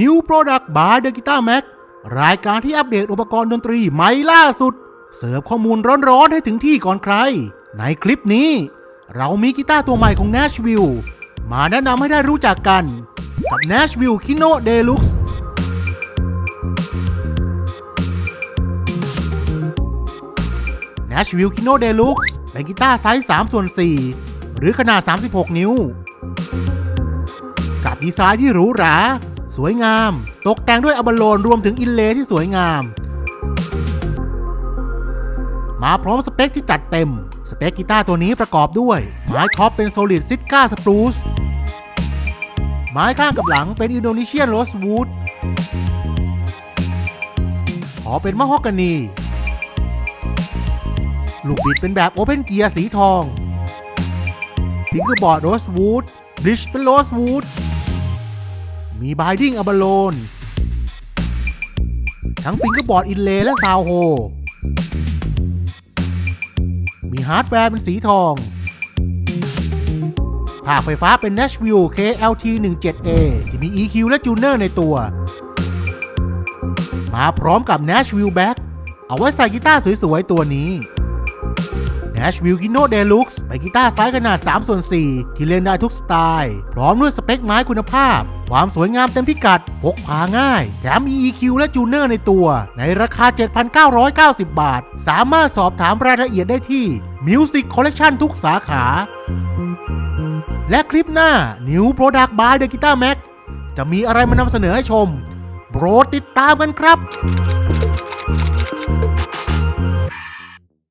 New Product by The Guitar Mac รายการที่อัปเดตอุปกรณ์ดนตรีใหม่ล่าสุด เสิร์ฟข้อมูลร้อนๆให้ถึงที่ก่อนใคร ในคลิปนี้ เรามีกีตาร์ตัวใหม่ของ Nashville มาแนะนำให้ได้รู้จักกัน กับ Nashville Kino Deluxe Nashville Kino Deluxe เป็นกีตาร์ไซส์3ส่วน4หรือขนาด 36 นิ้ว กับดีไซน์ที่หรูหรา สวยงาม ตกแต่งด้วยอับโลนรวมถึงอินเลที่สวยงาม มาพร้อมสเปคที่จัดเต็ม สเปคกีตาร์ตัวนี้ประกอบด้วย ไม้ท็อปเป็นโซลิดซิก้าสปรูซไม้ข้างกับหลังเป็นอินโดนีเซียนโรสวูดขอเป็นมะฮอกกานี ลูกบิดเป็นแบบโอเพนเกียร์สีทองพิงเกอร์บอร์ดโรสวูดบลิชเป็นโรสวูด มีบายดิ้งอับโลนทั้งฟิงเกอร์บอร์ดอินเลและซาวโฮ มีฮาร์ดแวร์เป็นสีทองภาคไฟฟ้าเป็น Nashville KLT 17A ที่มี EQ และจูเนอร์ในตัว มาพร้อมกับ Nashville Back เอาไว้ใส่กีตาร์สวยๆ ตัวนี้ Nashville Kino Deluxe เป็นกีตาร์ไซส์ขนาด3ส่วน4ที่เล่นได้ทุกสไตล์ พร้อมด้วยสเปคไม้คุณภาพ ความสวยงามเต็มพิกัด พกพาง่าย แถมมี EQ และจูเนอร์ในตัว ในราคา 7,990 บาท สามารถสอบถามรายละเอียดได้ที่ Music Collection ทุกสาขา และคลิปหน้า New Product by The Guitar Mac จะมีอะไรมานำเสนอให้ชม โปรดติดตามกันครับ